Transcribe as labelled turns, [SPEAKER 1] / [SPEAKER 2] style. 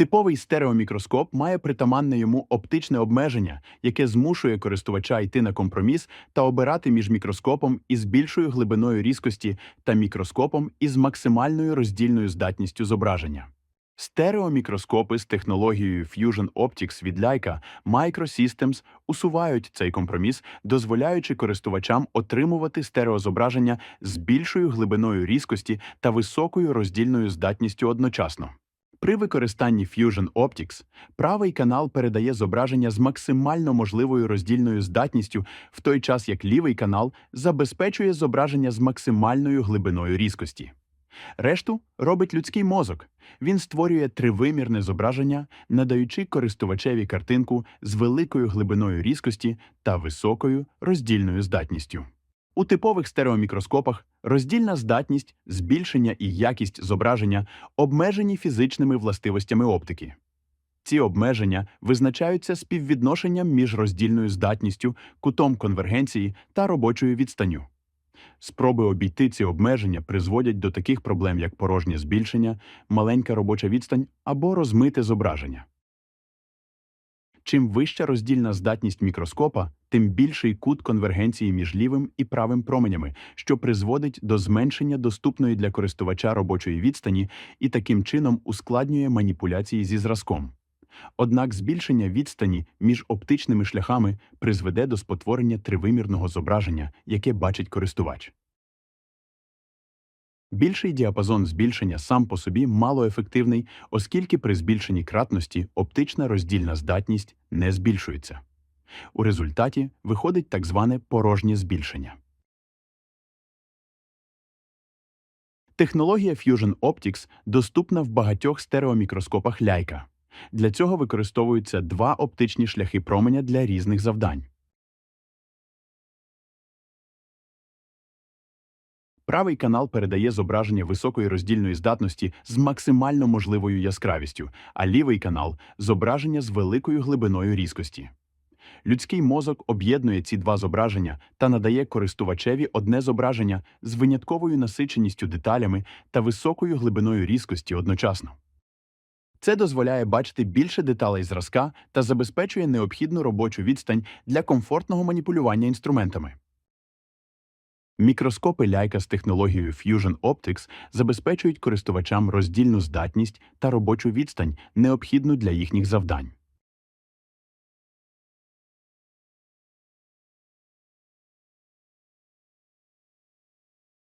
[SPEAKER 1] Типовий стереомікроскоп має притаманне йому оптичне обмеження, яке змушує користувача йти на компроміс та обирати між мікроскопом із більшою глибиною різкості та мікроскопом із максимальною роздільною здатністю зображення. Стереомікроскопи з технологією Fusion Optics від Leica Microsystems усувають цей компроміс, дозволяючи користувачам отримувати стереозображення з більшою глибиною різкості та високою роздільною здатністю одночасно. При використанні Fusion Optics правий канал передає зображення з максимально можливою роздільною здатністю, в той час як лівий канал забезпечує зображення з максимальною глибиною різкості. Решту робить людський мозок. Він створює тривимірне зображення, надаючи користувачеві картинку з великою глибиною різкості та високою роздільною здатністю. У типових стереомікроскопах роздільна здатність, збільшення і якість зображення обмежені фізичними властивостями оптики. Ці обмеження визначаються співвідношенням між роздільною здатністю, кутом конвергенції та робочою відстанню. Спроби обійти ці обмеження призводять до таких проблем, як порожнє збільшення, маленька робоча відстань або розмите зображення. Чим вища роздільна здатність мікроскопа, тим більший кут конвергенції між лівим і правим променями, що призводить до зменшення доступної для користувача робочої відстані і таким чином ускладнює маніпуляції зі зразком. Однак збільшення відстані між оптичними шляхами призведе до спотворення тривимірного зображення, яке бачить користувач. Більший діапазон збільшення сам по собі малоефективний, оскільки при збільшенні кратності оптична роздільна здатність не збільшується. У результаті виходить так зване порожнє збільшення. Технологія Fusion Optics доступна в багатьох стереомікроскопах Leica. Для цього використовуються два оптичні шляхи променя для різних завдань. Правий канал передає зображення високої роздільної здатності з максимально можливою яскравістю, а лівий канал зображення з великою глибиною різкості. Людський мозок об'єднує ці два зображення та надає користувачеві одне зображення з винятковою насиченістю деталями та високою глибиною різкості одночасно. Це дозволяє бачити більше деталей зразка та забезпечує необхідну робочу відстань для комфортного маніпулювання інструментами. Мікроскопи Leica з технологією Fusion Optics забезпечують користувачам роздільну здатність та робочу відстань, необхідну для їхніх завдань.